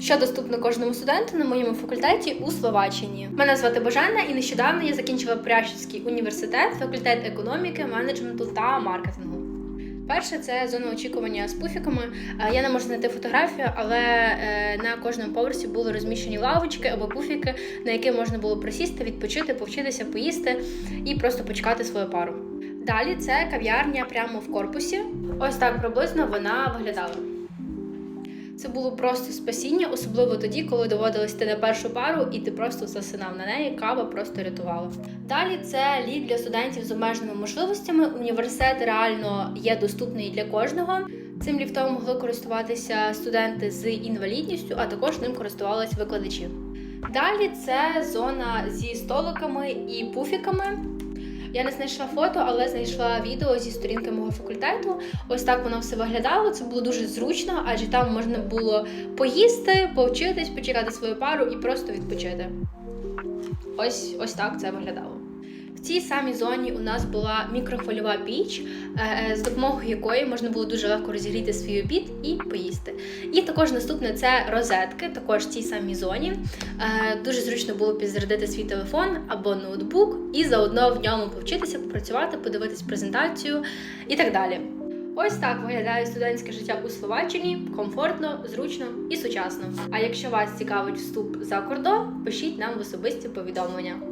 що доступно кожному студенту на моєму факультеті у Словаччині. Мене звати Божена, і нещодавно я закінчила Прящівський університет, факультет економіки, менеджменту та маркетингу. Перше це зона очікування з пуфіками. Е, Я не можу знайти фотографію, але е, на кожному поверсі були розміщені лавочки або пуфіки, на які можна було присісти, відпочити, повчитися, поїсти і просто почекати свою пару. Далі це кав'ярня прямо в корпусі. Ось так приблизно вона виглядала. Це було просто спасіння, особливо тоді, коли доводилось йти на першу пару, і ти просто засинав на неї, кава просто рятувала. Далі це ліфт для студентів з обмеженими можливостями. Університет реально є доступний для кожного. Цим ліфтом могли користуватися студенти з інвалідністю, а також ним користувалися викладачі. Далі це зона зі столиками і пуфіками. Я не знайшла фото, але знайшла відео зі сторінки мого факультету. Ось так воно все виглядало. Це було дуже зручно, адже там можна було поїсти, повчитись, почекати свою пару і просто відпочити. Ось ось так це виглядало. В цій самій зоні у нас була мікрохвильова піч, е, з допомогою якої можна було дуже легко розігріти свій обід і поїсти. І також наступне це розетки, також в цій самій зоні. Е, Дуже зручно було підзарядити свій телефон або ноутбук і заодно в ньому повчитися, попрацювати, подивитись презентацію і так далі. Ось так виглядає студентське життя у Словаччині комфортно, зручно і сучасно. А якщо вас цікавить вступ за кордон, пишіть нам в особисті повідомлення.